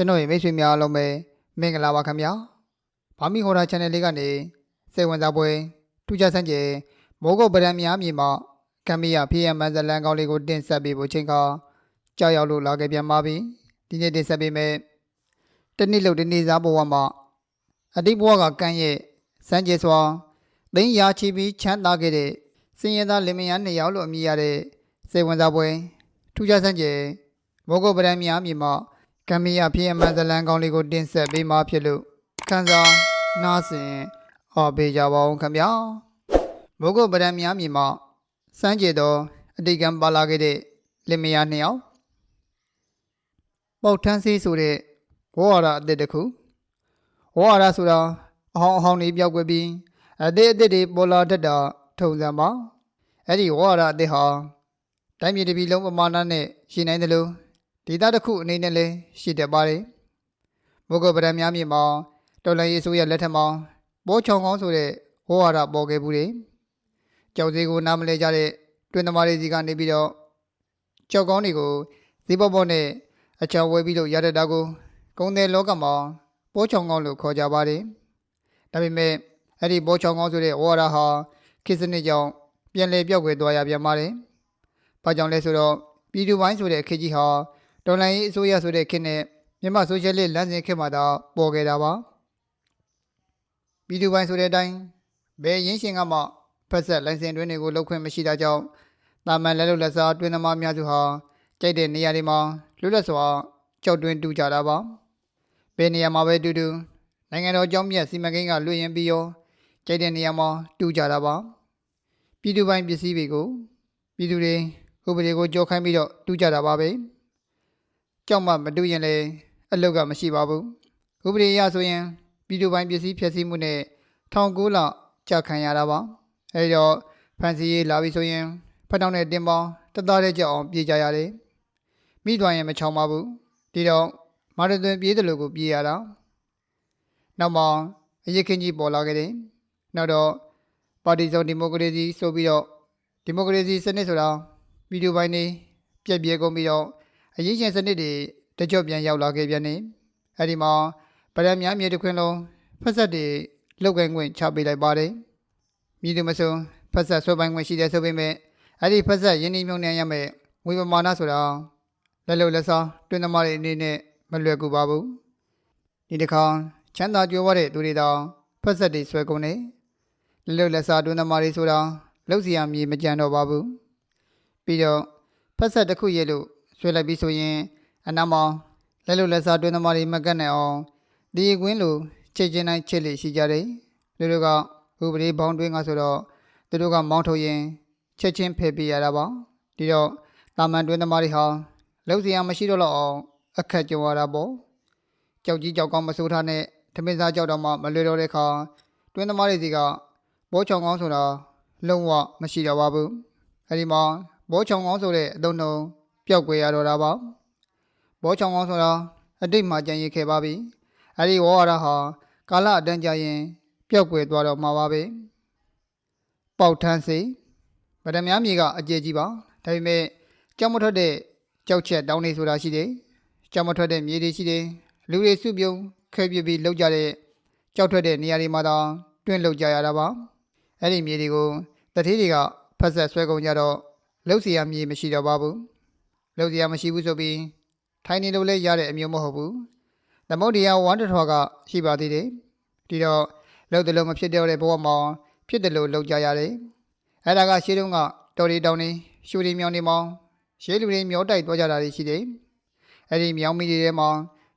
ကျွန်တော်ရဲ့မိတ်ဆွေများအားလုံးပဲမင်္ဂလာပါခင်ဗျာဘာမီဟော်ဒါ channel လေးကနေစိတ်ဝင်စားပွဲထူးခြားဆန်းကျယ်မိုးကုတ်ပဒံများမြေမှာကမ်မီယာဖေးရမန်ဇလန်ကောင်းလေးကိုတင်ဆက်ပေးဖို့ချိန်ခါကြောက်ရောက်လို့လာခဲ့ပြန်ပါပြီဒီနေ့တင်ဆက်ပေးမယ်တနည်းလို့ဒီနေ့စားဘဝမှာအတိတ်ဘဝကကန့်ရဲ့စမ်းကျယ်စွာသိန်းရာချီပြီးချမ်းသာခဲ့တဲ့စင်ရသားလင်မယားနှစ်ယောက်လို့အမည်ရတဲ့စိတ်ဝင်စားပွဲထူးခြားဆန်းကျယ်မိုးကုတ်ပဒံများမြေမှာ ကမ်မီယာဖြစ်အမှန်ဇလန်ကောင်းလေးကိုတင်ဆက်ပေးမှာဖြစ်လို့ခန်းစားနားဆင်အော်ပေးကြပါဦးခင်ဗျာဘုဂုတ်ပဒံများမြေမှာစမ်းကြည်သောအတိတ်ကံပါလာခဲ့တဲ့လင်မယားနှစ်ယောက်ပေါက်ထန်းစေးဆိုတဲ့ဝေါ်ရအသစ်တစ်ခုဝေါ်ရဆိုတာအဟောင်းအဟောင်းတွေပြောက်ကွယ်ပြီးအသစ်အသစ်တွေပေါ်လာတတ်တာထုံစံပါအဲ့ဒီဝေါ်ရအသစ်ဟာတိုင်းပြည်တစ်ပြည်လုံးပမာဏနဲ့ရှိနိုင်တယ်လို့ ဒေသတစ်ခုအနေနဲ့လည်းရှိတတ်ပါတယ်။မိုးကပဒံများမြေမှာတော်လန်ရေးဆိုရလက်ထက်မှာဘောချောင်ကောင်းဆိုတဲ့ဟောဝါဒပေါ်ခဲ့ဘူးတယ်။ကြောက်စီကိုနားမလဲကြတဲ့တွင်သမားတွေစီကနေပြီးတော့ကြောက်ကောင်းတွေကိုဇီဘောဘောနဲ့အချောင်ဝဲပြီးတော့ရတတ်တာကိုကုန်းတဲ့လောကမှာဘောချောင်ကောင်းလို့ခေါ်ကြပါတယ်။ဒါပေမဲ့အဲ့ဒီဘောချောင်ကောင်းဆိုတဲ့ဟောဝါဒဟာခေတ်စနစ်ကြောင့်ပြန်လည်ပြောက်ကွယ်သွားရပြန်ပါတယ်။ဘာကြောင့်လဲဆိုတော့ပြည်သူပိုင်းဆိုတဲ့ခေတ်ကြီးဟာ တော်လိုင်းရေးအစိုးရဆိုတဲ့ခေတ်နဲ့မြန်မာဆိုရှယ်လစ်လမ်းစဉ်ခေတ်မှာတော့ပေါ်ခဲ့တာပါပြည်သူပိုင်းဆိုတဲ့အတိုင်းဘယ်ရင်းရှင်ကမှဖက်ဆက်လိုင်စင်တွင်းတွေကိုလောက်ခွင့်မရှိတာကြောင့်တာမန်လက်လို့လက်စားတွင်းသမားများစုဟာကြိုက်တဲ့နေရာတွေမှာလွတ်လပ်စွာကြောက်တွင်းတူကြတာပါဘယ်နေရာမှာပဲတူတူနိုင်ငံတော်ကြောင်းမြတ်စီမံကိန်းကလွှင့်ရင်ပြီးရောကြိုက်တဲ့နေရာမှာတူကြတာပါပြည်သူပိုင်းပစ္စည်းတွေကိုပြည်သူတွေဥပဒေကိုကြောက်ခိုင်းပြီးတော့တူကြတာပါပဲ ကြောက်မှမတူရင်လည်းအလုတ်ကမရှိပါဘူးဥပဒေအရဆိုရင်ပြည်သူပိုင်းပစ္စည်းဖျက်ဆီးမှုနဲ့ထောင်ကိုးလကြာခံရတာပါအဲဒီတော့ဖန်စီရေးလာပြီဆိုရင်ဖက်တောင်းတဲ့တင်ပေါင်းတသားတဲ့ကြောက်အောင်ပြေးကြရတယ်မိသွားရင်မချောင်ပါဘူးဒီတော့မာရသွန်ပြေးတယ်လို့ကိုပြေးရတာနောက်မှအရေးခင်းကြီးပေါ်လာခဲ့တယ်နောက်တော့ပါတီစုံဒီမိုကရေစီဆိုပြီးတော့ဒီမိုကရေစီစနစ်ဆိုတာပြည်သူပိုင်းနေပြက်ပြဲကုန်ပြီးတော့ အရေးချင်းစနစ်တွေတကြော့ပြန်ရောက်လာခဲ့ပြန်နေအဲ့ဒီမှာဗရံများမြေတစ်ခွင်းလုံးဖက်ဆက်တွေလောက်ကိုင်းခွင့်ချပေးလိုက်ပါတယ်မြည်သူမစုံဖက်ဆက်ဆွဲပိုင်းခွင့်ရှိတယ်ဆိုပေမဲ့အဲ့ဒီဖက်ဆက်ရင်းနှီးမြှုပ်နှံရမယ်ငွေပမာဏဆိုတာလက်လုံလက်စားတွင်းသမားတွေအနေနဲ့မလွယ်ကူပါဘူးဒီတစ်ခါချမ်းသာကြွယ်ဝတဲ့သူတွေတောင်ဖက်ဆက်တွေဆွဲကုန်နေလက်လုံလက်စားတွင်းသမားတွေဆိုတာလောက်စီရမြေမကြံတော့ပါဘူးပြီးတော့ဖက်ဆက်တစ်ခုရဲ့လို့ ဆွဲလိုက်ပြီးဆိုရင်အနာမောင်လက်လို့လက်စားတွင်းသမားတွေမကတ်နိုင်အောင်ဒီကွင်းလိုချိန်ချင်းတိုင်းချက်လေရှိကြတယ်သူတို့ကဥပဒေဘောင်းတွင်းကဆိုတော့သူတို့ကမောင်းထုတ်ရင်ချက်ချင်းဖယ်ပေးရတာပါဒီတော့တာမန်တွင်းသမားတွေဟာလုံးစရာမရှိတော့တော့အောင်အခက်ကြုံရတာပေါ့ကြောက်ကြီးကြောက်ကောင်းမဆိုးထားနဲ့သမင်းစားကြောက်တော့မှမလွယ်တော့တဲ့ခါတွင်းသမားတွေစီကဘောချောင်ကောင်းဆိုတာလုံးဝမရှိတော့ပါဘူးအဲဒီမှာဘောချောင်ကောင်းဆိုတဲ့အသုံးနှုန်း ပျောက်ကွယ်ရတော့တာပါဘောချောင်းကောင်းဆိုတာအတိတ်မှာကြံရည်ခဲ့ပါပြီအဲ့ဒီဝေါ်ရဟာကာလအတန်းကြာရင်ပျောက်ကွယ်သွားတော့မှာပါပဲပေါက်ထန်းစီဗဒမြားမြေကအကျယ်ကြီးပါဒါပေမဲ့ကြောက်မထွက်တဲ့ကြောက်ချက်တောင်းနေဆိုတာရှိတယ်ကြောက်မထွက်တဲ့မြေတွေရှိတယ်လူတွေစုပြုံခဲပြပြီးလောက်ကြတဲ့ကြောက်ထွက်တဲ့နေရာတွေမှာတော့တွင်းလောက်ကြရတာပါအဲ့ဒီမြေတွေကိုတတိတွေကဖက်ဆက်ဆွဲကုန်ကြတော့လှုပ်เสียမြေမရှိတော့ပါဘူး လောက်စရာမရှိဘူးဆိုပြီးထိုင်းနေလို့လည်းရတဲ့အမျိုးမဟုတ်ဘူးသမုဒ္ဒရာဝန္တထွားကရှိပါသေးတယ်ဒီတော့လောက်တယ်လို့မဖြစ်တော့တဲ့ဘဝမှာဖြစ်တယ်လို့လောက်ကြရတယ်အဲ့ဒါကရှေးတုန်းကတော်ရီတောင်နေရှူရီမြောင်နေမောင်ရှေးလူတွေမျောတိုက်သွားကြတာတွေရှိတယ်အဲ့ဒီမြောင်မီတွေထဲမှာ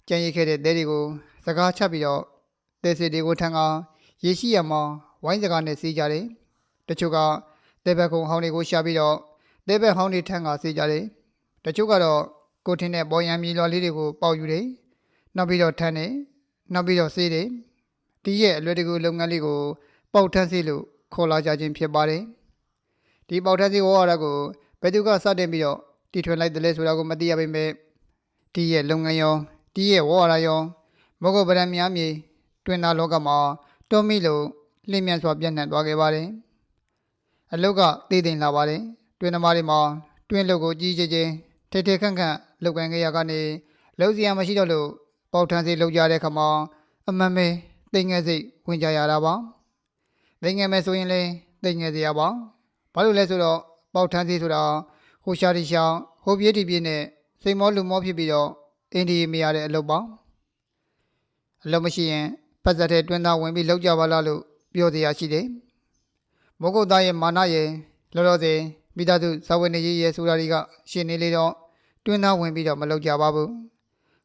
ကြံရစ်ခဲ့တဲ့တဲတွေကိုစကားချက်ပြီးတော့တဲစစ်တွေကိုထန်ကရေရှိရမှာဝိုင်းစကားနဲ့စီးကြတယ်တချို့ကတဲဘက်ကုံဟောင်းတွေကိုရှာပြီးတော့တဲဘက်ဟောင်းတွေထန်းကစေးကြတယ် တချို့ကတော့ကိုထင်းတဲ့ပေါ်ရန်မြေလွာလေးတွေကိုပေါက်ယူတယ်နောက်ပြီးတော့ထန်းတယ်နောက်ပြီးတော့စေးတယ်ဒီရဲ့အလွယ်တကူလုပ်ငန်းလေးကိုပေါက်ထန်းစေးလို့ခေါ်လာကြခြင်းဖြစ်ပါတယ်ဒီပေါက်ထန်းစေးဝါရကိုဘယ်သူကစတင်ပြီးတော့တီထွင်လိုက်တယ်လဲဆိုတာကိုမသိရပေမဲ့ဒီရဲ့လုပ်ငန်းရောဒီရဲ့ဝါရရောမဂ္ဂဗရံများမြေတွင်တာလောကမှာတွန်းမိလို့လင်းမြန်စွာပြန့်နှံ့သွားခဲ့ပါတယ်အလုတ်ကတည်တင်လာပါတယ်တွင်သမားတွေမှာတွင်လုတ်ကိုကြီးကြီးချင်းထိ တ်ထိတ်ခန့်ခန့်လုတ်ကန်ခဲ့ရကနေလုံးစရာမရှိတော့လို့ဖပေါက်ထန်းစီလောက်ကြတဲ့ခါမှာအမှန်ပဲတိမ်ငယ်စိတ်ဝင်ကြရတာပါတိမ်ငယ်မယ်ဆိုရင်လေတိမ်ငယ်စရာပါဘာလို့လဲဆိုတော့ပေါက်ထန်းစီဆိုတာဟိုရှာတီရှာဟိုပြေးတီပြေးနဲ့စိတ်မောလူမောဖြစ်ပြီးတော့အင်းဒီမရတဲ့အလုပ်ပါအလုပ်မရှိရင်ဖက်စက်တဲ့တွင်းသားဝင်ပြီးလောက်ကြပါလားလို့ပြောစရာရှိတယ်မိုးကုတ်သားရဲ့မာနရဲ့လောလောဆယ်မိသားစုဇဝနေရေးရဲ့ဆိုတာတွေကရှင်နေလေတော့ တွင်းသားဝင်ပြီးတော့မလုပ်ကြပါဘူး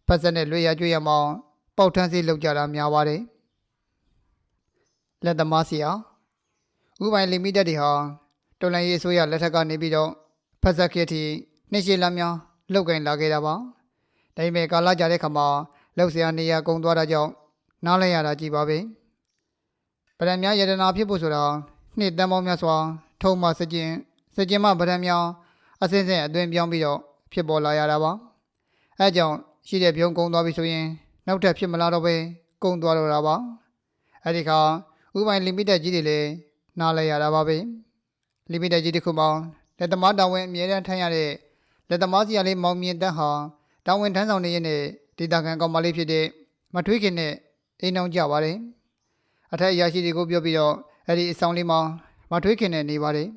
ပတ်စက်နဲ့လွေရကျွေးရမအောင်ပေါက်ထန်းစေးလုပ်ကြတာများပါတယ်လက်သမားစီအောင်ဥပိုင်လီမိတက်တွေဟာတော်လန်ရေးဆိုရလက်ထက်ကနေပြီးတော့ဖက်ဆက်ခေတီနှိရှိလမ်းများလောက်ကင်လာခဲ့တာပါဒါပေမဲ့ကာလာကြတဲ့ခါမှာလောက်စရာနေရာကုန်သွားတာကြောင့်နားလည်ရတာကြည်ပါပဲဗဒံများယတနာဖြစ်ဖို့ဆိုတာနှစ်တန်ပေါင်းများစွာထုံမှစကြင်စကြင်မှဗဒံများအစင်းစင်းအတွင်ပြောင်းပြီးတော့ ဖြစ်ပေါ်လာရတာပါအဲကြောင့်ရှိတဲ့ပြုံးကုံသွားပြီဆိုရင် နောက်ထပ်ဖြစ်မလာတော့ပဲကုံသွားတော့တာပါအဲဒီခါဥပိုင်လီမိတက်ကြီးတွေလည်းနားလဲရတာပါပဲလီမိတက်ကြီးတစ်ခုမှလက်သမားတာဝန်အမြဲတမ်းထမ်းရတဲ့လက်သမားစီရလေးမောင်မြင့်တက်ဟာတာဝန်ထမ်းဆောင်နေရတဲ့ဒေတာကန်ကောင်မလေးဖြစ်တဲ့မထွေးခင်နဲ့အိမ်အောင်ကြပါတယ်အထက်အရာရှိတွေကိုပြောပြီးတော့အဲ့ဒီအဆောင်လေးမှာမထွေးခင်နဲ့နေပါတယ်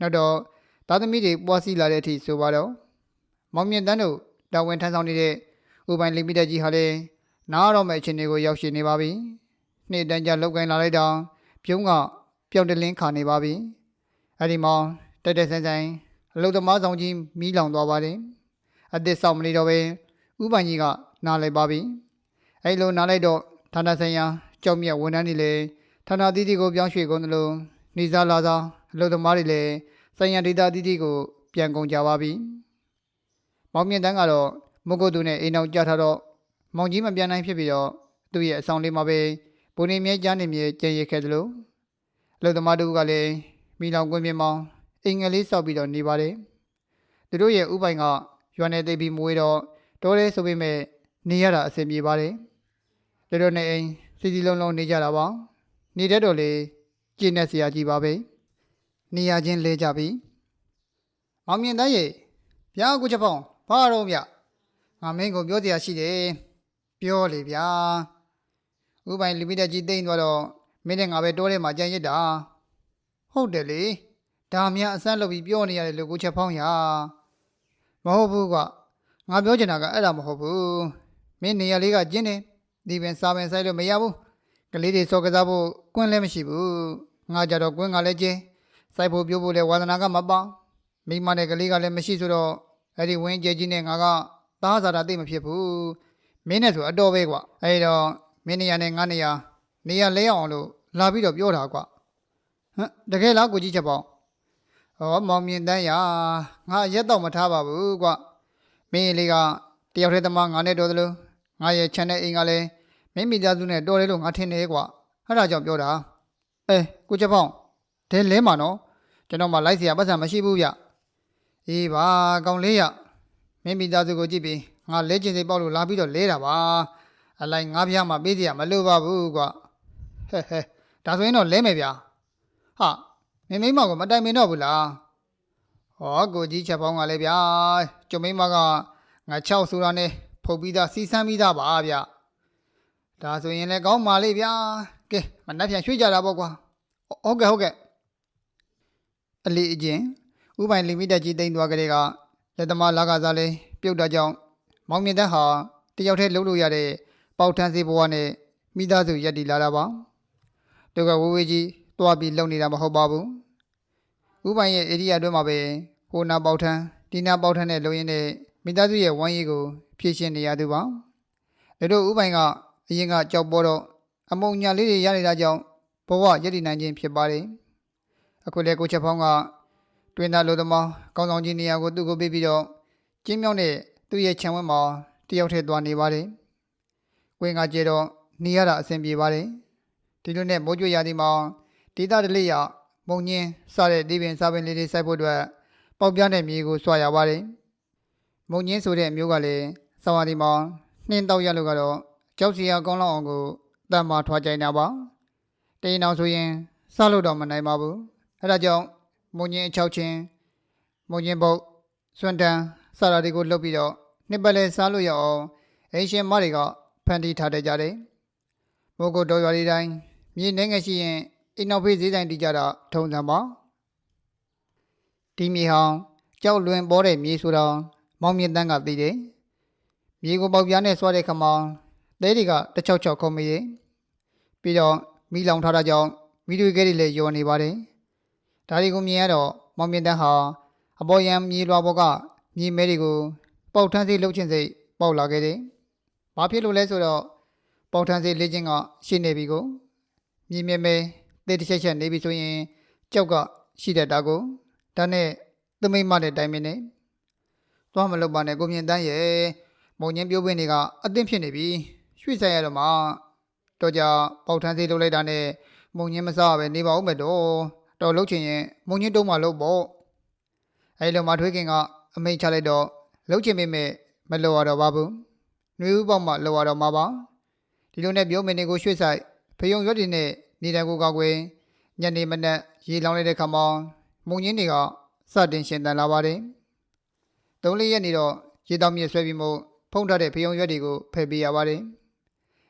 နောက်တော့သားသမီးတွေပွားစီလာတဲ့အထိဆိုပါတော့ မောင်မြင့်တန်းတို့တာဝန်ထမ်းဆောင်နေတဲ့ဥပိုင်လီမိတက်ကြီးဟာလည်းနားတော့မဲ့အခြေအနေကိုရောက်ရှိနေပါပြီနေ့တန်းကြလောက်ကိုင်းလာလိုက်တော့ပြုံးကပျောက်တလင်းခါနေပါပြီအဲ့ဒီမှာတက်တက်ဆန်းဆန်းအလုသမားဆောင်ကြီးမီးလောင်သွားပါတယ်အသစ်ဆောင်မနေတော့ပဲဥပိုင်ကြီးကနားလိုက်ပါပြီအဲ့လိုနားလိုက်တော့ဌာနဆိုင်ရာကြောက်မြတ်ဝန်ထမ်းတွေလည်းဌာနသီးသီးကိုပြောင်းရွှေ့ကုန်တယ်လို့နေစားလာစားအလုသမားတွေလည်းဆိုင်ရာဒေတာသီးသီးကိုပြန်ကုန်ကြပါပြီ မောင်မြင့်တန်းကတော့မုတ်ကုတ်သူနဲ့အိမ်အောင်ကြထားတော့မောင်ကြီးမပြန်နိုင်ဖြစ်ပြီးတော့သူ့ရဲ့အဆောင်လေးမှာပဲဘုံနေမြဲကြားနေမြဲကြံရခဲ့တယ်လို့အလုသမားတို့ကလည်းမိလောင်ကွင်းပြင်းမောင်အိမ်ငယ်လေးစောက်ပြီးတော့နေပါတယ်သူတို့ရဲ့ဥပိုင်ကရွာနယ်သိပ်ပြီးမွေးတော့တော်ရဲဆိုပေမဲ့နေရတာအဆင်ပြေပါတယ်လေတော့နေအိမ်စီစီလုံးလုံးနေကြတာပါနေတတ်တော့လေကျင်းနေစရာကြီးပါပဲနေရချင်းလဲကြပြီမောင်မြင့်တန်းရေဗျာကုချက်ဖောင်း ဘာတော့ဗျငါမင်းကိုပြောစရာရှိတယ်ပြောလေဗျာဥပိုင်လီမိတက်ကြီးတိမ့်သွားတော့မင်းနဲ့ငါပဲတိုးထဲမှာကြံရစ်တာဟုတ်တယ်လေဒါများအစမ်းလုပ်ပြီးပြောနေရတယ်လို့ကုချက်ဖောင်းရမဟုတ်ဘူးကွာငါပြောချင်တာကအဲ့ဒါမဟုတ်ဘူးမင်းနေရာလေးကကျင်းတယ်ဒီပင်စာပင်ဆိုင်လို့မရဘူးကလေးတွေစောကစားဖို့ကွင်းလည်းမရှိဘူးငါကြတော့ကွင်းကလည်းကျင်းစိုက်ဖို့ပြိုးဖို့လည်းဝါသနာကမပေါမိမနဲ့ကလေးကလည်းမရှိဆိုတော့ အဲ့ဒီဝင်းကျဲကြီးနဲ့ငါကသားစားတာသိမဖြစ်ဘူးမင်းနဲ့ဆိုအတော်ပဲကွာအဲ့တော့မင်းနေရာနဲ့ငါနေရာနေရာလဲအောင်လို့လာပြီးတော့ပြောတာကွာဟမ်တကယ်လားကိုကြီးချက်ပေါင်းဟောမောင်မြင့်တန်းရငါရက်တော့မထားပါဘူးကွာမင်းလေးကတယောက်တည်းသမားငါနဲ့တော်တယ်လို့ငါရဲ့ခြံတဲ့အိမ်ကလည်းမင်းမိသားစုနဲ့တော်တယ်လို့ငါထင်တယ်ကွာအဲ့ဒါကြောင့်ပြောတာအဲကိုချက်ပေါင်းဒဲလဲမှာနော်ကျွန်တော်မှလိုက်เสียပတ်စံမရှိဘူးဗျ အေးပါကောင်လေးရမင်းမိသားစုကိုကြည့်ပြီးငါလဲကျင်စိတ်ပေါက်လို့လာပြီးတော့လဲတာပါအလိုက်ငါးပြားမှပေးစရာမလိုပါဘူးကွာဟဲဟဲဒါဆိုရင်တော့လဲမယ်ဗျာဟာမင်းမိမကိုမတိုင်မင်တော့ဘူးလားဟောကိုကြီးချက်ပေါင်းကလည်းဗျာကျုံမိမကငါ6ဆိုတာနဲ့ဖုတ်ပြီးသားစီစမ်းပြီးသားပါဗျာဒါဆိုရင်လည်းကောင်းပါလေဗျာကဲမနှက်ပြန်ရွှေ့ကြတာပေါ့ကွာဟုတ်ကဲ့ဟုတ်ကဲ့အလီအချင်း ဥပိုင်လီမိတက်ကြီးတိန်သွားကြတဲ့ကလက်သမားလာကစားလေးပြုတ်တာကြောင့်မောင်မြင့်တက်ဟာတယောက်တည်းလှုပ်လို့ရတဲ့ပေါက်ထန်းစီဘဝနဲ့မိသားစုရက်တည်လာတာပါသူကဝေးဝေးကြီးတွားပြီးလုံနေတာမဟုတ်ပါဘူးဥပိုင်ရဲ့ဧရိယာအတွင်းမှာပဲဟိုနာပေါက်ထန်းဒီနာပေါက်ထန်းနဲ့လုံရင်းနဲ့မိသားစုရဲ့ဝမ်းရည်ကိုဖြည့်ရှင်းနေရသူပါဒါတို့ဥပိုင်ကအရင်ကကြောက်ပေါ်တော့အမုံညာလေးတွေရနေတာကြောင့်ဘဝရက်တည်နိုင်ခြင်းဖြစ်ပါတယ်အခုလေကိုချက်ဖောင်းက တွင်သားလိုသမားကောင်းဆောင်ကြီးနေရာကိုသူ့ကိုပေးပြီးတော့ကျင်းမြောင်းတဲ့သူ့ရဲ့ခြံဝင်းမှာတယောက်ထည့်သွားနေပါတယ်ဝင်းကကျေတော့နေရတာအဆင်ပြေပါတယ်ဒီလိုနဲ့မိုးကြွရသည်မှာဒေသတလေးရမုံညင်းစတဲ့ဒီပင်စားပင်လေးတွေစိုက်ဖို့အတွက်ပေါက်ပြားတဲ့မြေကိုဆွာရပါတယ်မုံညင်းဆိုတဲ့အမျိုးကလည်းစောင်းရသည်မှာနှင်းတော့ရလို့ကတော့ကြောက်စီရကောင်းလောက်အောင်ကိုတတ်မှထွားကြိုင်တာပါတိန်အောင်ဆိုရင်စားလို့တော့မနိုင်ပါဘူးအဲဒါကြောင့် မုံညင်းအချောက်ချင်းမုံညင်းပုတ်စွန့်တန်းစတာတွေကိုလုပ်ပြီးတော့နှစ်ပတ်လဲစားလို့ရအောင်အင်ရှင်မတွေကဖန်တီးထားတတ်ကြတယ်မိုးကုတ်တော်ရွာလေးတိုင်းမြေနှင်းငယ်ရှိရင်အိမ်နောက်ဖေးဈေးဆိုင်တီးကြတာထုံစံပါဒီမြေဟောင်းကြောက်လွင်ပေါ်တဲ့မြေဆိုတော့မောင်မြင့်တန်းကသိတယ်မြေကိုပေါက်ပြားနဲ့ဆွားတဲ့ခမောင်းသဲတွေကတစ်ချောက်ချောက်ခုံမိတယ်ပြီးတော့မိလောင်ထားတာကြောင့်မိတွေကလေးလည်းယောနေပါတယ် ဒါတွေကိုမြင်ရတော့မောင်မြင့်တန်းဟာအပေါ်ယံမြေလွာပေါ်ကမြေမဲတွေကိုပေါက်ထန်းစိတ်လှုပ်ခြင်းစိတ်ပေါက်လာခဲ့တယ်ဘာဖြစ်လို့လဲဆိုတော့ပေါက်ထန်းစိတ်လေးချင်းကရှင်းနေပြီကိုမြေမဲမဲတေးတစ်ချက်ချက်နေပြီဆိုရင်ကြောက်ကရှိတဲ့တာကိုဒါနဲ့သမိတ်မတဲ့တိုင်းမင်းနဲ့သွားမလုပ်ပါနဲ့ကိုမြင့်တန်းရဲ့မုံညင်းပြိုးပင်းတွေကအသင့်ဖြစ်နေပြီရွှေ့ဆိုင်ရတော့မှတော့ကြပေါက်ထန်းစိတ်လှုပ်လိုက်တာနဲ့မုံညင်းမစားပဲနေပါဦးမယ်တော့ တော်လှုပ်ချင်ရင်မုံညင်းတုံးမှလှုပ်ပေါ့အဲလိုမှထွေးခင်ကအမိန့်ချလိုက်တော့လှုပ်ချင်ပေမဲ့မလှုပ်ရတော့ပါဘူးနှွေဦးပေါက်မှလှုပ်ရတော့မှာပါဒီလိုနဲ့ပြောမင်းတွေကိုရွှေ့ဆိုင်ဖယုံရွက်တွေနဲ့နေတဲ့ကိုကောက်ွယ်ညနေမနက်ရေလောင်းလိုက်တဲ့ခါမှာမုံညင်းတွေကစတင်ရှင်တန်လာပါတယ်သုံးလေးရက်နေတော့ရေတောင်မြေဆွဲပြီးမို့ဖုံးထားတဲ့ဖယုံရွက်တွေကိုဖယ်ပေးရပါတယ်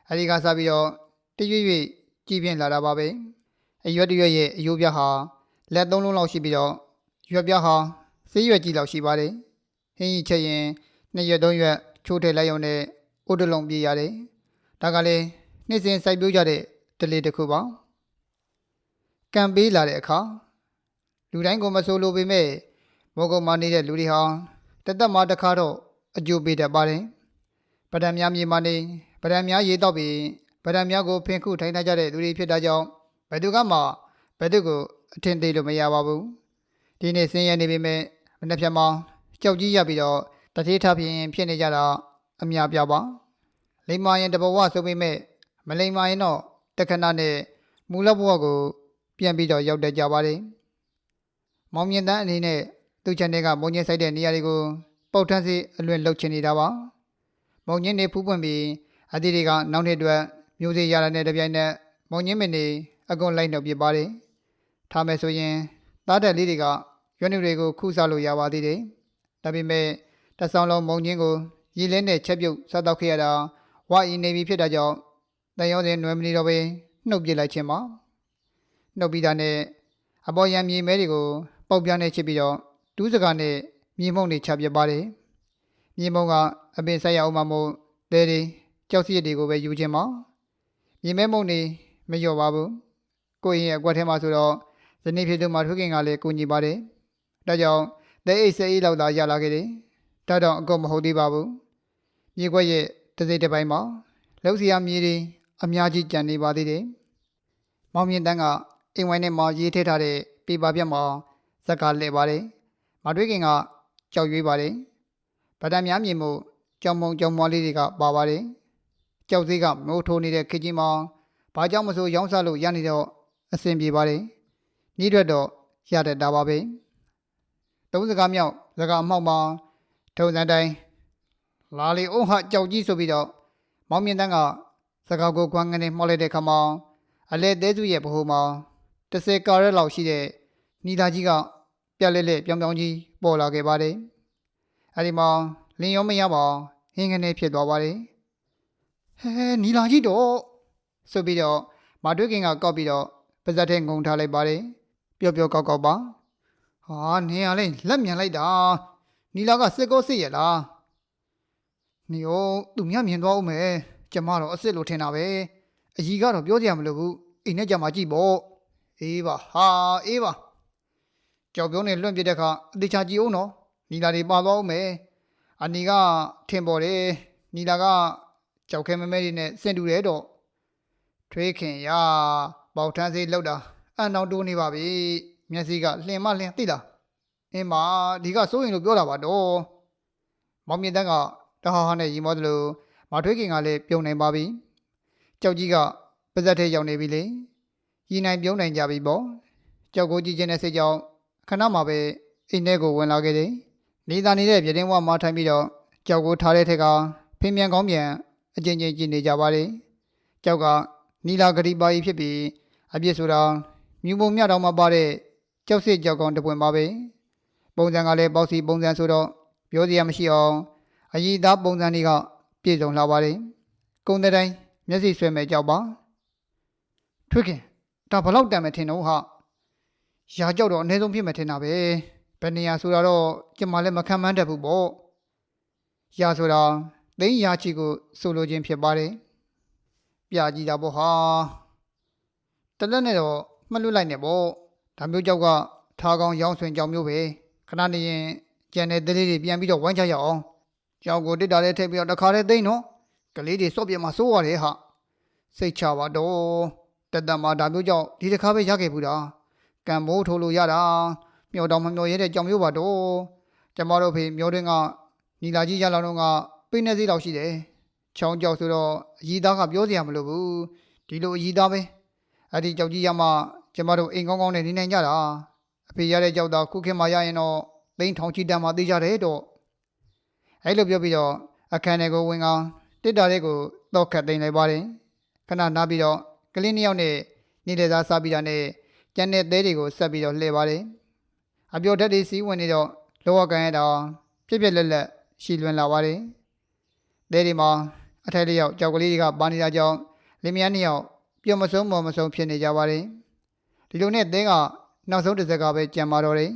အဲဒီကစပြီးတော့တရွေ့ရွေ့ကြည်ပြင်းလာတာပါပဲ အရွက်တရွက်ရဲ့အယိုးပြဟာလက်သုံးလုံးလောက်ရှိပြီးတော့ရွက်ပြဟာဆေးရွက်ကြီးလောက်ရှိပါတယ်ဟင်းကြီးချက်ရင်နှစ်ရွက်သုံးရွက်ချိုးထည့်လိုက်ရုံနဲ့အိုးတလုံးပြေးရတယ်ဒါကလည်းနေ့စဉ်စိုက်ပျိုးကြတဲ့တလေတစ်ခုပါကံပေးလာတဲ့အခါလူတိုင်းကိုမဆိုလိုပေမဲ့မောကုံမနေတဲ့လူတွေဟာတသက်မှာတစ်ခါတော့အကျိုးပေးတတ်ပါတယ်ပဒံများမြေမနေပဒံများရေတော့ပြီးပဒံများကိုဖင်ခုထိုင်တတ်ကြတဲ့သူတွေဖြစ်တာကြောင့် ဘယ်သူကမှဘယ်သူကိုအထင်သေးလို့မရပါဘူးဒီနေ့ဆင်းရဲနေပေမဲ့မနေ့ဖြတ်မှာကြောက်ကြီးရပြီးတော့တတိထဖြင့်ဖြစ်နေကြတာအများပြပါလိမ္မာရင်တဘဝဆိုပေမဲ့မလိမ္မာရင်တော့တခဏနဲ့မူလဘဝကို ပြန်ပြီးတော့ရောက်တတ်ကြပါတယ်။မောင်မြင့်တန်းအနေနဲ့သူ့ချန်တဲ့ကမုံညင်းဆိုင်တဲ့နေရာတွေကိုပေါက်ထန်းစီအလွင့်လှုပ်ချင်နေတာပါ။မုံညင်းနေဖူးပွင့်ပြီးအသီးတွေကနောက်နှစ်အတွက်မျိုးစေ့ရတာနဲ့တပြိုင်နက်မုံညင်းမင်းနေ အကုန်လိုက်နှုတ်ပြပါတယ်။ထားမယ်ဆိုရင်သားတက်လေးတွေကရွက်နုတွေကိုခုစားလို့ရပါသေးတယ်။ဒါပေမဲ့တဆောင်းလုံးမုံညင်းကိုရည်လဲနဲ့ချက်ပြုတ်စားတော့ခဲ့ရတာဝါအီနေပြီဖြစ်တာကြောင့်တန်ရောစဉ်နွယ်မနေတော့ပဲနှုတ်ပြလိုက်ခြင်းပါနှုတ်ပြီးတာနဲ့အပေါ်ရံမြေမဲတွေကိုပေါက်ပြားနဲ့ချစ်ပြီးတော့တူးစကားနဲ့မြေမုံတွေချပြပါတယ်မြေမုံကအပင်ဆက်ရအောင်မမို့တဲတွေကြောက်စီရတွေကိုပဲယူခြင်းပါမြေမဲမုံတွေမလျော့ပါဘူး ကိုရင်ရဲ့အကွက်ထဲမှာဆိုတော့ဇနီးဖြစ်သူမှာထွေးခင်ကလည်းကိုညီပါတယ်ဒါကြောင့်တဲအိတ်ဆေးအိတ်လောက်သာရလာခဲ့တယ်ဒါတော့အကုန်မဟုတ်သေးပါဘူးမြေခွက်ရဲ့တစ်စိတ်တစ်ပိုင်းမှာလောက်စီရမြေတွေအများကြီးကြံနေပါသေးတယ်။မောင်မြင့်တန်းကအိမ်ဝိုင်းထဲမှာရေးထည့်ထားတဲ့ပေပါပြတ်မှာဇက်ကလဲပါတယ်။မတွေးခင်ကကြောက်ရွေးပါတယ်။ဗဒံများမြင်မှုကြောင်မုံကြောင်မွားလေးတွေကပါပါတယ်။ကြောက်သေးကမိုးထိုးနေတဲ့ခေတ်ကြီးမှာဘာကြောင့်မဆိုရောင်းစားလို့ရနေတော့ အဆင်ပြေပါတယ်။ဤအတွက်တော့ရတတ်တာပါပဲ။သုံးစကားမြောက်စကားအမှောက်မှာထုံစံတိုင်းလာလီအုံးဟကြောက်ကြီးဆိုပြီးတော့မောင်မြင့်တန်းကစကားကိုကွမ်းကနေမှောက်လိုက်တဲ့ခါမှာအလဲသေးစုရဲ့ဗဟိုမှာ30ကာရက်လောက်ရှိတဲ့နီလာကြီးကပြက်လက်လက်ပြောင်ပြောင်ကြီးပေါ်လာခဲ့ပါတယ်။အဲဒီမှာလင်းရောမရပါဟင်းကနေဖြစ်သွားပါတယ်။ဟဲနီလာကြီးတော့ဆိုပြီးတော့မတွေးခင်ကကောက်ပြီးတော့ ပါဇက်ထဲငုံထားလိုက်ပါတယ်။ပျော့ပျော့ကောက်ကောက်ပါ။ဟာနင်းရလဲလက်မြန်လိုက်တာ။နီလာကစစ်ကောစစ်ရလား။နီယောသူမြမြင်သွားဦးမယ်။ကျမတော့အစ်စ်လို့ထင်တာပဲအကြီးကတော့ပြောကြရမလို့ဘူးအိမ်နဲ့ကြမှာကြည့်ပေါ့အေးပါဟာအေးပါကြောက်ပြုံးနဲ့လွန့်ပြတဲ့ခါအသေးချာကြည့်အောင်နော်နီလာတွေပါသွားအောင်မယ်အနီကထင်ပေါ်တယ်နီလာကကြောက်ခဲမဲမဲတွေနဲ့စင်တူတယ်တော့ထွေးခင်ရ ပေါထန်းစေးလောက်တာအန်အောင်တိုးနေပါပြီမျက်စိကလှင်မလှင်သိလားအင်းမဒီကစိုးရင်လို့ပြောတာပါတော့မောင်မြင့်တန်းကတဟာဟာနဲ့ရီမောတယ်လို့မထွေးခင်ကလည်းပြုံနေပါပြီကြောက်ကြီးကပါဇက်ထဲရောက်နေပြီလေရီနိုင်ပြုံးနိုင်ကြပြီပေါ့ကြောက်ကိုကြည့်ခြင်းနဲ့စိတ်ကြောင့်ခဏမှပဲအိမ်ထဲကိုဝင်လာခဲ့တယ်နေသားနေတဲ့ပြတင်းဝမှာထိုင်ပြီးတော့ကြောက်ကိုထားတဲ့ထက်ကဖင်းမြန်ကောင်းမြန်အကျဉ်းချင်းကြည့်နေကြပါလေကြောက်က နီလာဂရီပါကြီးဖြစ်ပြီးအပြစ်ဆိုတာမြူပုံမြတော်မှာပါတဲ့ကြောက်စစ်ကြောက်ကောင်တပွင့်ပါပဲပုံစံကလည်းပေါ့စီပုံစံဆိုတော့ပြောစရာမရှိအောင်အည်သားပုံစံတွေကပြည့်စုံလာပါတယ်။ကုကုန်းတဲ့တိုင်းမျက်စိဆွဲမဲ့ကြောက်ပါထွေးခင်ဒါဘလောက်တန်မယ်ထင်တော့ဟာရာကြောက်တော့အနည်းဆုံးဖြစ်မယ်ထင်တာပဲဘယ်နေရာဆိုတာတော့ကျမလည်းမခံမှန်းတတ်ဘူးပေါ့ရာဆိုတာသိန်းရာချီကိုဆိုလိုခြင်းဖြစ်ပါတယ် ပြကြည့်တာပေါ့ဟာတလက်နဲ့တော့မှတ်လွတ်လိုက်နေပေါ့ဒါမျိုးကြောက်ကထားကောင်းရောင်းဆွင်ကြောင်မျိုးပဲခဏနေရင်ကျန်တဲ့သလေးတွေပြန်ပြီးတော့ဝိုင်းချရအောင်ကြောက်ကိုတစ်တာလေးထည့်ပြီးတော့တခါလေးသိမ့်နော်ကလေးတွေစော့ပြမှာစိုးရတယ်ဟာစိတ်ချပါတော့တက်တမှာဒါမျိုးကြောင့်ဒီတစ်ခါပဲရခဲ့ဘူးတာကံမိုးထိုးလို့ရတာမျောတော်မမျောရဲတဲ့ကြောင်မျိုးပါတော့ကျမတို့ဖေမျောတွင်းကနီလာကြီးရလောင်တော့ကပိနေစီလောက်ရှိတယ် ချောင်းကြောက်ဆိုတော့အကြီးသားကပြောစရာမလိုဘူးဒီလိုအကြီးသားပဲအဲ့ဒီကြောက်ကြီးရမှကျမတို့အိမ်ကောင်းကောင်းနဲ့နေနိုင်ကြတာအဖေရတဲ့ကြောက်သားခုခေတ်မှရရင်တော့သိန်းထောင်ချီတန်မှသိကြတယ်တော့အဲ့လိုပြောပြီးတော့အခန်းထဲကိုဝင်ကောင်တစ်တာလေးကိုတော့ခတ်သိမ်းလိုက်ပါတယ်ခဏနားပြီးတော့ကလေးနှစ်ယောက်နဲ့နေတဲ့သားစားပြီးတာနဲ့ကျန်တဲ့သဲတွေကိုဆက်ပြီးတော့လှည့်ပါတယ်အပြောဓာတ်တွေစီးဝင်နေတော့လောကကန်ရတာပြက်ပြက်လက်လက်ရှီလွင်လာပါတယ်သဲတွေမှာ အထက်လေးယောက်ကြောက်ကလေးတွေကပါနေတာကြောင့်လင်မယားနှစ်ယောက်ပြုံမဆုံးမော်မဆုံးဖြစ်နေကြပါတယ်ဒီလိုနဲ့သဲကနောက်ဆုံးတစ်စက်ကပဲကြံပါတော့တယ်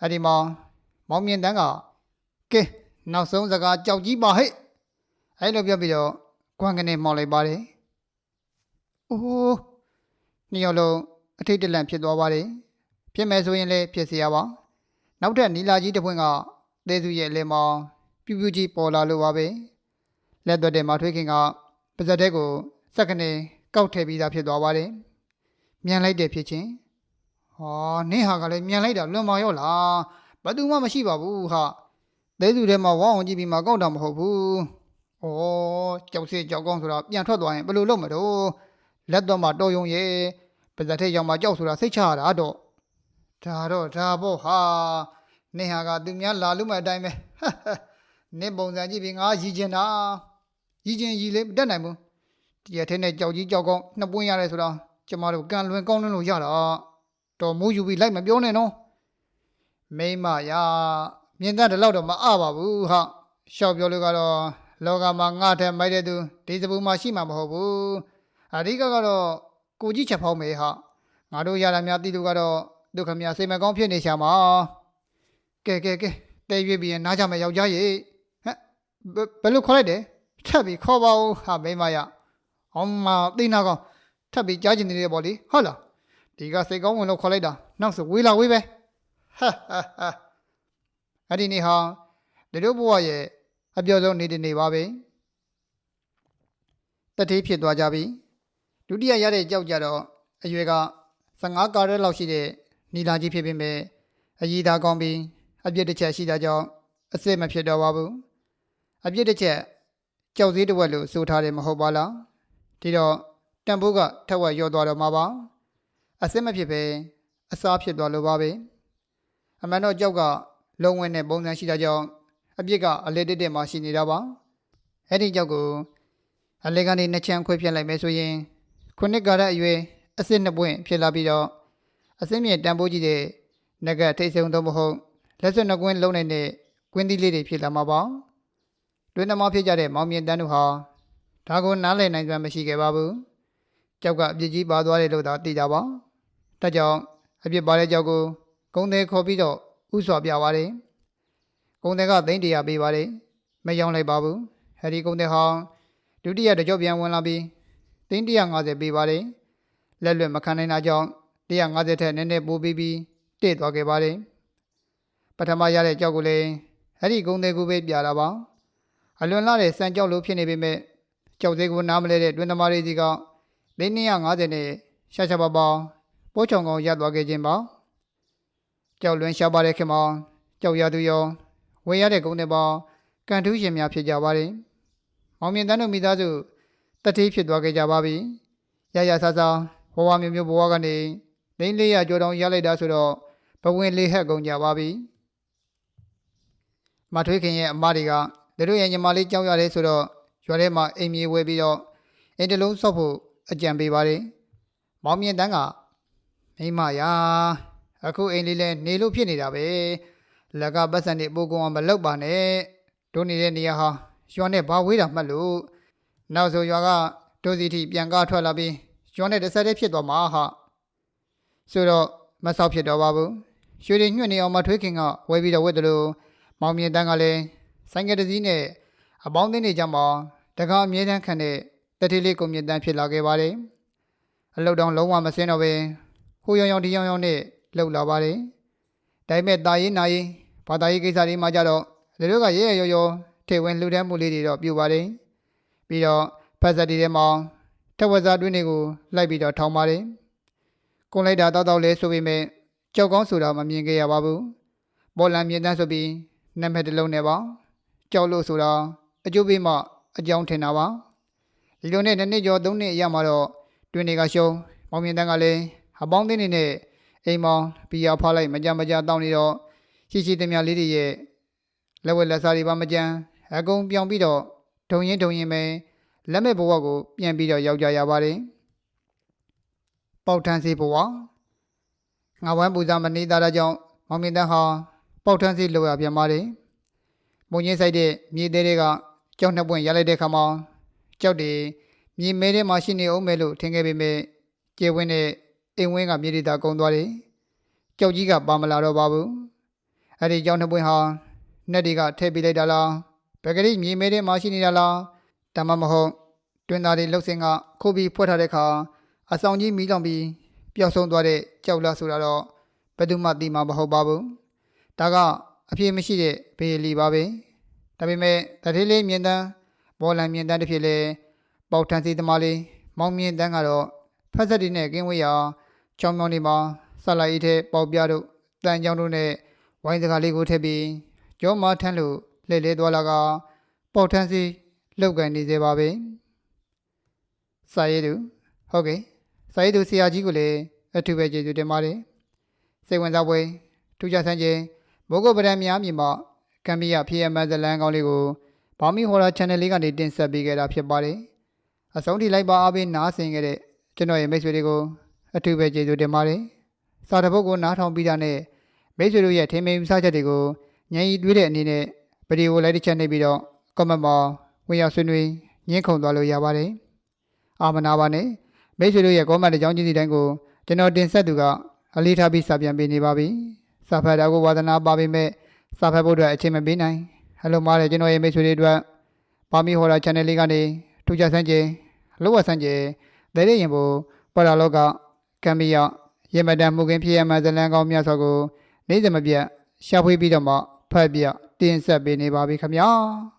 အဲ့ဒီမှာမောင်မြင့်တန်းက ကဲနောက်ဆုံးစကားကြောက်ကြီးပါဟဲ့အဲ့လိုပြောပြီးတော့ကွမ်ကနေမောက်လိုက်ပါတယ်အိုးနှစ်ယောက်လုံးအထိတ်တလန့်ဖြစ်သွားပါတယ်ဖြစ်မယ်ဆိုရင်လည်းဖြစ်เสียပါနောက်ထပ်နီလာကြီးတစ်ပွင့်ကသဲစုရဲ့လက်မောင်ပြူးပြူးကြီးပေါ်လာလို့ပါပဲ လက်သွက်တဲ့မထွေးခင်ကပါဇက်တဲ့ကိုစက်ကနေကောက်ထည့်ပြီးသားဖြစ်သွားပါတယ်မြန်လိုက်တဲ့ဖြစ်ချင်းဟောနင်းဟာကလည်းမြန်လိုက်တာလွန်မာရောလားဘာသူမှမရှိပါဘူးဟာသဲစုထဲမှာဝေါအောင်ကြည့်ပြီးမှကောက်တာမဟုတ်ဘူး။ဩကြောက်စစ်ကြောက်ကောင်းဆိုတာပြန်ထွက်သွားရင်ဘယ်လိုလုပ်မလို့လက်တော့မှတော်ယုံရဲ့ပါဇက်ထဲရောက်မှကြောက်ဆိုတာစိတ်ချရတာတော့ဒါတော့ဒါပေါ့ဟာနင်ဟာကသူများလာလို့မအတိုင်းပဲဟတ်ဟတ်နင်ပုံစံကြည့်ပြီးငါရည်ကျင်တာ ရည်ကျင်ရည်လေးမတက်နိုင်ဘူးဒီရထဲနဲ့ကြောက်ကြီးကြောက်ကောင်းနှစ်ပွင့်ရတယ်ဆိုတော့ကျမတို့ကန်လွင်ကောင်းလွန်းလို့ရတာတော်မိုးယူပြီးလိုက်မပြောနဲ့နော်မိမရာမြင်တတ်တဲ့လောက်တော့မအပါဘူးဟာရှောက်ပြောလို့ကတော့လောကမှာငါထက်မိုက်တဲ့သူဒီစပူမှာရှိမှာမဟုတ်ဘူးအဓိကကတော့ကိုကြီးချက်ဖောင်းမေဟာငါတို့ရတာများတိတူကတော့ဒုက္ခများစိတ်မကောင်းဖြစ်နေရှာမှာကဲကဲကဲတဲရွေးပြီးရင်နားကြမယ်ယောက်ျားရေဟမ်ဘယ်ဘယ်လိုခေါ်လိုက်တယ် ထပ်ပြီးခေါ်ပါဦးဟာမိမရအောင်မသိနာကောင်ထပ်ပြီးကြားကျင်နေတယ်ပေါ့လေဟုတ်လားဒီကစိတ်ကောင်းဝင်လို့ခေါ်လိုက်တာနောက်ဆိုဝေးလာဝေးပဲဟာဟာဟာအဲ့ဒီနေ့ဟာဒီတို့ဘဝရဲ့အပြောဆုံးနေ့တစ်နေ့ပါပဲတတိဖြစ်သွားကြပြီဒုတိယရတဲ့ကြောက်ကြတော့အရွယ်က15ကာရက်လောက်ရှိတဲ့နီလာကြီးဖြစ်ပေမဲ့အည်သားကောင်းပြီးအပြစ်တစ်ချက်ရှိတာကြောင့်အစ်စ်မဖြစ်တော့ပါဘူးအပြစ်တစ်ချက် ကြောက်သေးတစ်ဝက်လို့ဆိုထားတယ်မဟုတ်ပါလားဒီတော့တန်ဖိုးကထက်ဝက်ရော့သွားတော့မှာပါအစ်စ်မဖြစ်ပဲအစားဖြစ်သွားလို့ပါပဲအမှန်တော့ကြောက်ကလုံဝင်တဲ့ပုံစံရှိတာကြောင့်အပြစ်ကအလေတက်တက်မှရှိနေတာပါအဲ့ဒီကြောက်ကိုအလေကနေနှစ်ချမ်းခွဲပြလိုက်မယ်ဆိုရင်ခုနှစ်ကာရအရွယ်အစစ်နှစ်ပွင့်ဖြစ်လာပြီးတော့အစင်းမြေတန်ဖိုးကြီးတဲ့ငကထိတ်ဆုံတော့မဟုတ်လက်စွပ်နှစ်ကွင်းလုံးနေတဲ့ကွင်းသီးလေးတွေဖြစ်လာမှာပါ တွင်သမားဖြစ်ကြတဲ့မောင်မြင့်တန်းတို့ဟာဒါကိုနားလည်နိုင်စွမ်းမရှိခဲ့ပါဘူးကြောက်ကအပြစ်ကြီးပါသွားတယ်လို့သာသိကြပါဒါကြောင့်အပြစ်ပါတဲ့ကြောက်ကိုကုန်းသေးခေါ်ပြီးတော့ဥစွာပြပါတယ်။ကုန်းသေးကသိန်းတရာပေးပါတယ်။မရောင်းလိုက်ပါဘူး။အဲဒီကုန်းသေးဟောင်းဒုတိယတကြော့ပြန်ဝင်လာပြီးသိန်း150ပေးပါတယ်။လက်လွတ်မခံနိုင်တာကြောင့်150ထက်နည်းနည်းပိုပေးပြီးတည့်သွားခဲ့ပါတယ်။ပထမရတဲ့ကြောက်ကိုလည်းအဲဒီကုန်းသေးကိုပဲပြတာပါ။ အလွန်လာတဲ့စံကြောက်လို့ဖြစ်နေပေမဲ့ကြောက်သေးကိုနားမလဲတဲ့တွင်သမားတွေစီကသိန်း250နဲ့ရှာရှာပါပါပိုးချောင်ကောင်ရသွားခဲ့ခြင်းပါ။ကြောက်လွင်ရှားပါတဲ့ခင်မှာကြောက်ရသူရောဝေရတဲ့ကုန်းတွေပေါင်းကန်ထူးရှင်များဖြစ်ကြပါတယ်။မောင်မြင့်တန်းတို့မိသားစုတတိဖြစ်သွားခဲ့ကြပါပြီ။ရရဆဆဘဝမျိုးမျိုးဘဝကနေဒိန်းလေးရကြောတောင်ရလိုက်တာဆိုတော့ဘဝင်လေးဟက်ကုန်ကြပါပြီ။မထွေးခင်ရဲ့အမတွေက တို့ရဲ့ညီမလေးကြောက်ရတယ်ဆိုတော့ရွာထဲမှာအိမ်မြေဝဲပြီးတော့အင်တလုံးဆော့ဖို့အကြံပေးပါတယ်။မောင်မြင့်တန်းကမိမရာအခုအိမ်လေးလဲနေလို့ဖြစ်နေတာပဲလက်ကပတ်စံနေပိုးကောင်အောင်မလောက်ပါနဲ့တို့နေတဲ့နေရာဟာရွာနဲ့ဘာဝေးတာမှတ်လို့နောက်ဆိုရွာကဒိုစီတီပြန်ကားထွက်လာပြီးရွာနဲ့တစ်ဆက်တည်းဖြစ်သွားမှာဟာဆိုတော့မဆောက်ဖြစ်တော့ပါဘူးရွှေတွေညွှတ်နေအောင်မထွေးခင်ကဝဲပြီးတော့ဝတ်တယ်လို့မောင်မြင့်တန်းကလည်း ဆိုင်ကယ်တစ်စီးနဲ့အပေါင်းအသင်းတွေကြောင့်မှတကားအမြဲတမ်းခံတဲ့တတိလေးကိုမြင့်တန်းဖြစ်လာခဲ့ပါတယ်အလုတ်တောင်လုံးဝမစင်းတော့ပဲဟိုရောင်ရောင်ဒီရောင်ရောင်နဲ့လှုပ်လာပါတယ်ဒါပေမဲ့တာရေးနာရေးဘာသာရေးကိစ္စတွေမှာကြတော့လေတို့ကရဲရဲရော်ရော်ထေဝင်လှူဒန်းမှုလေးတွေတော့ပြုပါတယ်ပြီးတော့ဖက်ဆက်တီထဲမှာထက်ဝက်စားတွင်းတွေကိုလိုက်ပြီးတော့ထောင်းပါတယ်ကိုလိုက်တာတောက်တောက်လေးဆိုပေမဲ့ကြောက်ကောင်းဆိုတာမမြင်ခဲ့ရပါဘူးပေါ်လံမြင်တန်းဆိုပြီးနာမည်တစ်လုံးနဲ့ပါ ကြောက်လို့ဆိုတာအကျိုးပေးမှအကြောင်းထင်တာပါဒီလိုနဲ့နှစ်နှစ်ကျော်သုံးနှစ်အရမှာတော့တွင်းတွေကရှုံးမောင်မြင်တန်းကလည်းအပေါင်းအသင်းတွေနဲ့အိမ်မောင်ဘီယာဖားလိုက်မကြမကြတောင်းနေတော့ရှိရှိသမျှလေးတွေရဲ့လက်ဝက်လက်စားတွေပါမကြမ်းအကုန်ပြောင်းပြီးတော့ဒုံရင်ဒုံရင်ပဲလက်မဲ့ဘဝကိုပြန်ပြီးတော့ရောက်ကြရပါတယ်ပေါက်ထန်းစီဘဝငါဝမ်းပူဇာမနေသားတာကြောင့်မောင်မြင့်တန်းဟာပေါက်ထန်းစီလောက်ရပြန်ပါတယ် မုံကြီးဆိုင်တဲ့မြေသေးတွေကကြောက်နှစ်ပွင့်ရလိုက်တဲ့ခါမှာကြောက်တယ်မြေမဲထဲမှာရှိနေအောင်မယ်လို့ထင်ခဲ့ပေမဲ့ကျေဝင်းနဲ့အိမ်ဝင်းကမြေတွေသာကုန်းသွားတယ်ကြောက်ကြီးကပါမလာတော့ပါဘူးအဲ့ဒီကြောက်နှစ်ပွင့်ဟာနှက်တွေကထည့်ပေးလိုက်တာလားပကတိမြေမဲထဲမှာရှိနေတာလားဒါမှမဟုတ်တွင်သားတွေလှုပ်စင်ကခိုးပြီးဖွက်ထားတဲ့အခါအဆောင်ကြီးမီးလောင်ပြီးပျောက်ဆုံးသွားတဲ့ကြောက်လားဆိုတာတော့ဘယ်သူမှသိမှာမဟုတ်ပါဘူးဒါက အဖြစ်မရှိတဲ့ဘေးလီပါပဲဒါပေမဲ့တတိလေးမြင်တန်းဘောလံမြင်တန်းတစ်ဖြစ်လေပေါက်ထန်စီသမားလေးမောင်မြင်တန်းကတော့ဖက်ဆက်တီနဲ့ကင်းဝေးရာချောင်းမြောင်းဒီမှာဆက်လိုက်ထဲပေါက်ပြတို့တန်ကြောင်တို့နဲ့ဝိုင်းစကားလေးကိုထည့်ပြီးကျောမထန်းလို့လှည့်လဲသွားလာကပေါက်ထန်းစီလောက်ကန်နေသေးပါပဲစာရေးသူဟုတ်ကဲ့စာရေးသူဆရာကြီးကိုလည်းအထူးပဲကျေးဇူးတင်ပါတယ်စိတ်ဝင်စားပွဲထူးခြားဆန်းခြင်း မိုးကုတ်ပဒံများမြင်မှကမ်ဘီယာဖြစ်ရမဇလန်ကောင်းလေးကိုဘောင်မီဟော်ရာ channel လေးကနေတင်ဆက်ပေးခဲ့တာဖြစ်ပါတယ်အဆုံးထိလိုက်ပါအားပေးနားဆင်ခဲ့တဲ့ကျွန်တော်ရဲ့မိတ်ဆွေတွေကိုအထူးပဲကျေးဇူးတင်ပါတယ်စာတစ်ပုဒ်ကိုနားထောင်ပြီးတာနဲ့မိတ်ဆွေတို့ရဲ့ထင်မြင်ယူဆချက်တွေကိုညင်ရီတွေးတဲ့အနေနဲ့ဗီဒီယိုလိုက်တစ်ချက်နှိပ်ပြီးတော့ comment မှာဝင်ရောက်ဆွေးနွေးညှင်းခုန်သွားလို့ရပါတယ်အာမနာပါနဲ့မိတ်ဆွေတို့ရဲ့ comment အကြောင်းကြီးစီတိုင်းကိုကျွန်တော်တင်ဆက်သူကအလေးထားပြီးစာပြန်ပေးနေပါပြီ စာဖတ်တာကိုဝါသနာပါပေမဲ့စာဖတ်ဖို့အတွက်အချိန်မပေးနိုင်ဟယ်လိုမားတဲ့ကျွန်တော်ရဲ့မိတ်ဆွေတွေအတွက်ပါမီဟော်ရာ channel လေးကနေထူးခြားဆန်းကျင်လောဝဆန်းကျင်ဒဲရရင်ကိုပရာလောကကမ်ဘီယာရေမတန်မှုကင်းဖြစ်ရမှဇလန်ကောင်းမြတ်စွာကိုနေ့စဉ်မပြတ်ရှာဖွေပြီးတော့မှဖတ်ပြတင်ဆက်ပေးနေပါပြီခင်ဗျာ